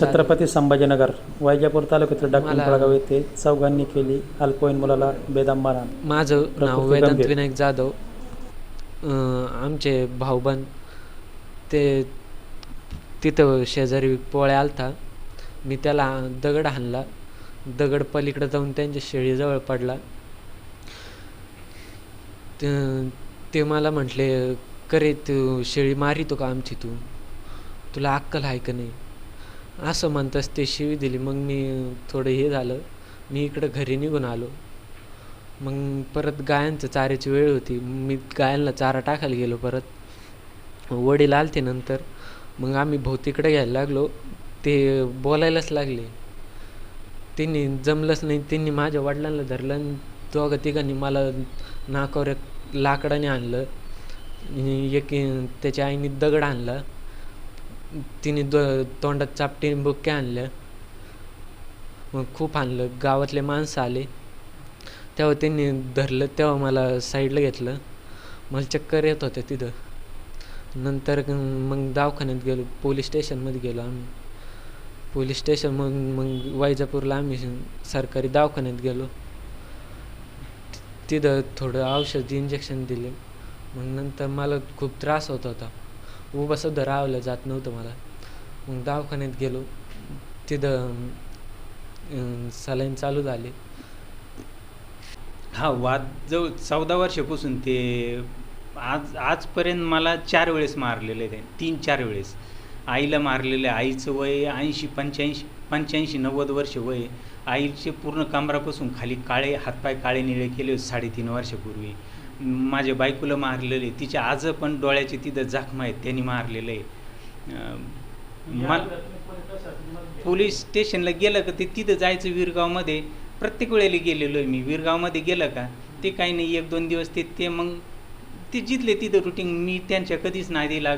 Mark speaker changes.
Speaker 1: छत्रपती संभाजीनगर वैजापूर तालुक्यातील
Speaker 2: मला-
Speaker 1: पिंपळगाव येथे चौघांनी केली अल्पवयीन मुलाला बेदम मारहाण.
Speaker 2: माझं नाव
Speaker 1: प्रकृती
Speaker 2: वेदांत
Speaker 1: गंभीर.
Speaker 2: विनायक जाधव. अं, आमचे भाऊबंद ते तिथं शेजारी पोळ्या आलता. मी त्याला दगड हाणला. दगड पलीकडे जाऊन त्यांच्या शेळीजवळ पडला. ते- ते मला म्हटले करे तू शेळी मारितो का आमची तू? तुला अक्कल आहे का नाही? असं म्हणताच ते शिवी दिली. मग मी थोडं हे झालं. मी इकडं घरी निघून आलो. मग परत गायांचं चाऱ्याची वेळ होती. मी गायांना चारा टाकायला गेलो परत. वडील आलते नंतर. मग आम्ही भोवतीकडे घ्यायला लागलो. ते बोलायलाच लागले. त्यांनी जमलंच नाही. त्यांनी माझ्या वडिलांना धरलं आणि दोघं तिघांनी मला नाकावर एक लाकडाने आणलं. आणि एक त्याच्या आईने दगड आणला. तिने द तोंडात चापटीने बुक्के आणल्या. मग खूप आणलं गावातले माणसं आले. तेव्हा त्यांनी धरलं. तेव्हा मला साईडला घेतलं. मला चक्कर येत होत्या तिथं. नंतर मग दवाखान्यात गेलो. पोलीस स्टेशनमध्ये गेलो आम्ही. पोलीस स्टेशन मग मग वैजापूरला आम्ही सरकारी दवाखान्यात गेलो. तिथं थोडं औषध इंजेक्शन दिले. मग नंतर मला खूप त्रास होत होता. उभं सुद्धा धरावलं जात नव्हतं मला. मग दवाखान्यात गेलो. तिथं सलाईन चालू झाले.
Speaker 3: हा वाद जवळ चौदा वर्षापासून ते आज आजपर्यंत मला चार वेळेस मारलेले ते. तीन चार वेळेस. आईला मारलेले आईचं वय ऐंशी पंच्याऐंशी पंच्याऐंशी नव्वद वर्ष वय. आईचे पूर्ण कमरापासून खाली काळे हातपाय काळे निळे केले साडेतीन वर्षापूर्वी. माझ्या बायकोला मारलेलं आहे. तिच्या आज पण डोळ्याचे तिथं जखमा आहेत त्यांनी मारलेलं आहे. पोलीस स्टेशनला गेलं का ते तिथं जायचं विरगावमध्ये? प्रत्येक वेळेला गेलेलो आहे मी. विरगावमध्ये गेलं का? ते काही नाही. एक दोन दिवस ते ते मग ते जिथले तिथं रुटीन मी त्यांच्या कधीच नाही दिला.